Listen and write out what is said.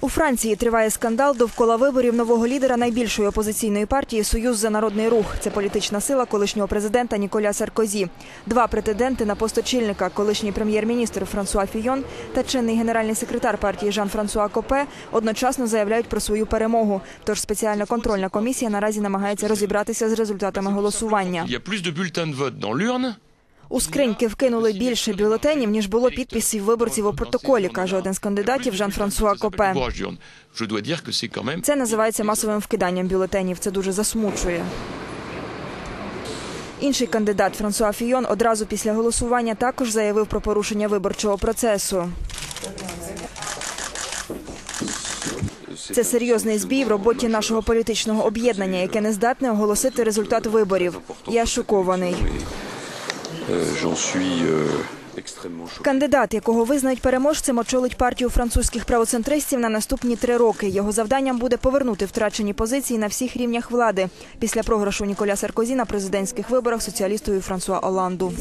У Франції триває скандал довкола виборів нового лідера найбільшої опозиційної партії Союз за народний рух. Це політична сила колишнього президента Ніколя Саркозі. Два претенденти на пост очільника – колишній прем'єр-міністр Франсуа Фійон та чинний генеральний секретар партії Жан-Франсуа Копе одночасно заявляють про свою перемогу. Тож спеціальна контрольна комісія наразі намагається розібратися з результатами голосування. У скриньки вкинули більше бюлетенів, ніж було підписів виборців у протоколі, каже один з кандидатів Копе. C'est quand même Це називається масовим вкиданням бюлетенів. Це дуже засмучує. Інший кандидат Франсуа Фійон одразу після голосування також заявив про порушення виборчого процесу. Це серйозний збій в роботі нашого політичного об'єднання, яке не здатне оголосити результат виборів. Я шокований. Кандидат, якого визнають переможцем, очолить партію французьких правоцентристів на наступні три роки. Його завданням буде повернути втрачені позиції на всіх рівнях влади після програшу Ніколя Саркозі на президентських виборах соціалістою Франсуа Оланду.